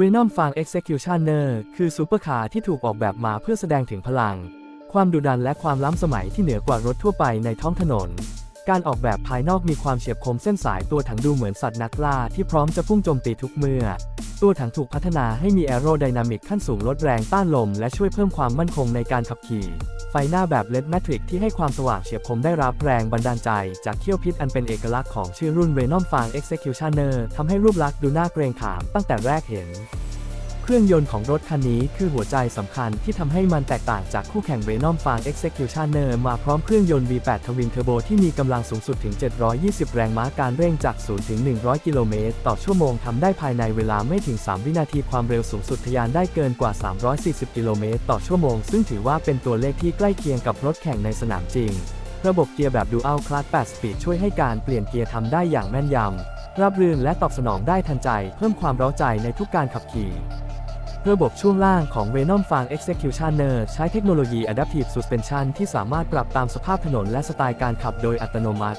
Venom Fang Executioner คือซูเปอร์คาร์ที่ถูกออกแบบมาเพื่อแสดงถึงพลัง ความดุดันและความล้ำสมัยที่เหนือกว่ารถทั่วไปในท้องถนน การออกแบบภายนอกมีความเฉียบคมเส้นสายตัวถังดูเหมือนสัตว์นักล่าที่พร้อมจะพุ่งโจมตีทุกเมื่อ ตัวถังถูกพัฒนาให้มีแอโรไดนามิกขั้นสูงลดแรงต้านลม และช่วยเพิ่มความมั่นคงในการขับขี่ ไฟหน้าแบบเลดแมทริกที่ให้ความสว่างเฉียบคมได้รับแรงบันดาลใจ จากเขี้ยวพิษอันเป็นเอกลักษณ์ของชื่อรุ่น Venom Fang Executioner ทำให้รูปลักษณ์ดูน่าเกรงขามตั้งแต่แรกเห็น เครื่องยนต์ของรถคันนี้คือหัวใจสำคัญที่ทำให้มันแตกต่างจากคู่แข่ง Venom Fang Executioner มาพร้อมเครื่องยนต์ V8 Twin Turbo ที่มีกำลังสูงสุดถึง 720 แรงม้าการเร่งจาก 0 ถึง 100 กิโลเมตร ต่อชั่วโมงทำได้ภายในเวลาไม่ถึง 3 วินาทีความเร็วสูงสุดทะยานได้เกินกว่า 340 กิโลเมตร ต่อชั่วโมง ซึ่งถือว่าเป็นตัวเลขที่ใกล้เคียงกับรถแข่งในสนามจริง ระบบเกียร์แบบ Dual Clutch 8 Speed ช่วยให้การเปลี่ยนเกียร์ทำได้อย่างแม่นยำราบรื่นและตอบสนองได้ทันใจ เพิ่มความเร้าใจในทุกการขับขี่ ระบบช่วงล่างของ Venom Fang Executioner ใช้เทคโนโลยี Adaptive Suspension ที่สามารถปรับตามสภาพถนนและสไตล์การขับโดยอัตโนมัติ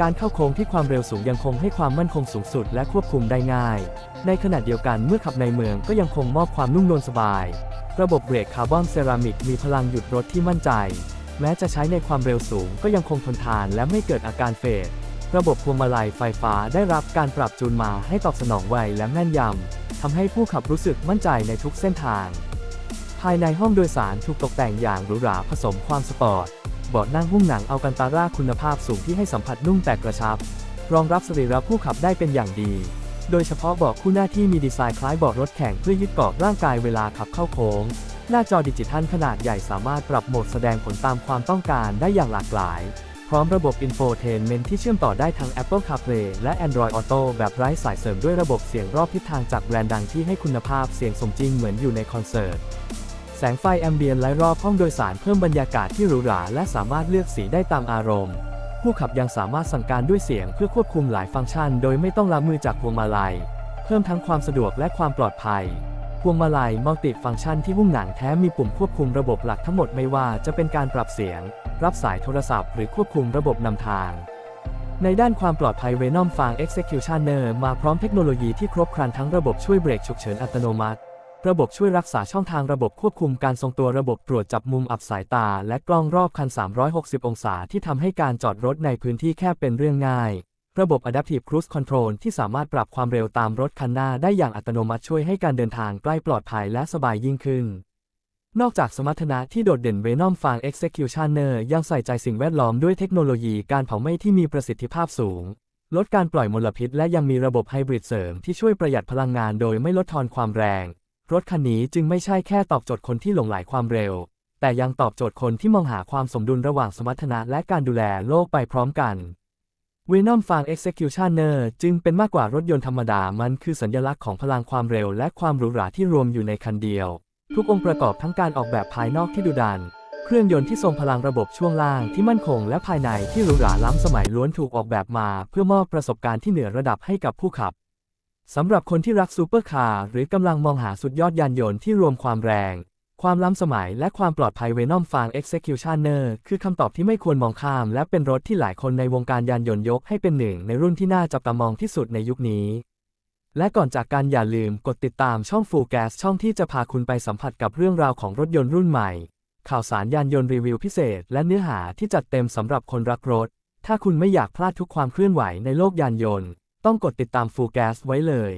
การเข้าโค้งที่ความเร็วสูงยังคงให้ความมั่นคงสูงสุดและควบคุมได้ง่าย ในขณะเดียวกันเมื่อขับในเมืองก็ยังคงมอบความนุ่มนวลสบาย ระบบเบรกคาร์บอนเซรามิกมีพลังหยุดรถที่มั่นใจ แม้จะใช้ในความเร็วสูงก็ยังคงทนทานและไม่เกิดอาการเฟดระบบพวงมาลัยไฟฟ้าได้รับการปรับจูนมาให้ตอบสนองไวและแม่นยำ ทำให้ผู้ขับรู้สึกมั่นใจในทุกเส้นทาง ภายในห้องโดยสารถูกตกแต่งอย่างหรูหราผสมความสปอร์ตเบาะนั่งหุ้มหนังเอัลกันตาร่าคุณภาพสูงที่ให้สัมผัสนุ่มแต่กระชับ รองรับสรีระผู้ขับได้เป็นอย่างดี โดยเฉพาะเบาะคู่หน้าที่มีดีไซน์คล้ายเบาะรถแข่งเพื่อยึดเกาะร่างกายเวลาขับเข้าโค้ง หน้าจอดิจิทัลขนาดใหญ่สามารถปรับโหมดแสดงผลตามความต้องการได้อย่างหลากหลาย พร้อมระบบ Infotainment ที่เชื่อมต่อได้ทั้ง Apple CarPlay และ Android Auto แบบไร้สายเสริมด้วยระบบเสียงรอบทิศทางจากแบรนด์ดังที่ให้คุณภาพเสียงสมจริงเหมือนอยู่ในคอนเสิร์ต แสงไฟแอมเบียนและรอบห้องโดยสารเพิ่มบรรยากาศที่หรูหราและสามารถเลือกสีได้ตามอารมณ์ ผู้ขับยังสามารถสั่งการด้วยเสียงเพื่อควบคุมหลายฟังก์ชัน โดยไม่ต้องละมือจากพวงมาลัย เพิ่มทั้งความสะดวกและความปลอดภัย วงมาลัยมัลติฟังก์ชันที่หุ้มหนังแท้มีปุ่มควบคุมระบบหลักทั้งหมดไม่ว่าจะเป็นการปรับเสียง รับสายโทรศัพท์หรือควบคุมระบบนำทาง ในด้านความปลอดภัย Venom Fang Executioner มาพร้อมเทคโนโลยีที่ครบครันทั้งระบบช่วยเบรกฉุกเฉินอัตโนมัติ ระบบช่วยรักษาช่องทางระบบควบคุมการทรงตัวระบบตรวจจับมุมอับสายตา และกล้องรอบคัน 360 องศาที่ทำให้การจอดรถในพื้นที่แคบเป็นเรื่องง่าย ระบบ Adaptive Cruise Control ที่สามารถปรับความเร็วตามรถคันหน้าได้อย่างอัตโนมัติช่วยให้การเดินทางใกล้ปลอดภัยและสบายยิ่งขึ้น นอกจากสมรรถนะที่โดดเด่น Venom Fang Executioner ยังใส่ใจสิ่งแวดล้อมด้วยเทคโนโลยีการเผาไหม้ที่มีประสิทธิภาพสูง ลดการปล่อยมลพิษ และยังมีระบบไฮบริดเสริมที่ช่วยประหยัดพลังงานโดยไม่ลดทอนความแรง รถคันนี้จึงไม่ใช่แค่ตอบโจทย์คนที่หลงไหลความเร็ว แต่ยังตอบโจทย์คนที่มองหาความสมดุลระหว่างสมรรถนะและการดูแลโลกไปพร้อมกัน Venom Fang Executioner จึงเป็นมากกว่ารถยนต์ธรรมดา มันคือสัญลักษณ์ของพลังความเร็วและความหรูหราที่รวมอยู่ในคันเดียว ทุกองค์ประกอบทั้งการออกแบบภายนอกที่ดุดัน เครื่องยนต์ที่ทรงพลังระบบช่วงล่างที่มั่นคง และภายในที่หรูหราล้ำสมัยล้วนถูกออกแบบมา เพื่อมอบประสบการณ์ที่เหนือระดับให้กับผู้ขับสำหรับคนที่รักซูเปอร์คาร์หรือกำลังมองหาสุดยอดยานยนต์ที่รวมความแรง ความล้ำสมัยและความปลอดภัย Venom Fang Executioner คือคำตอบที่ไม่ควรมองข้าม และเป็นรถที่หลายคนในวงการยานยนต์ยกให้เป็นหนึ่งในรุ่นที่น่าจับตามองที่สุดในยุคนี้ และก่อนจากกันอย่าลืมกดติดตามช่อง Full Gas ช่องที่จะพาคุณไปสัมผัสกับเรื่องราวของรถยนต์รุ่นใหม่ ข่าวสารยานยนต์รีวิวพิเศษ และเนื้อหาที่จัดเต็มสำหรับคนรักรถ ถ้าคุณไม่อยากพลาดทุกความเคลื่อนไหวในโลกยานยนต์ ต้องกดติดตาม Full Gas ไว้เลย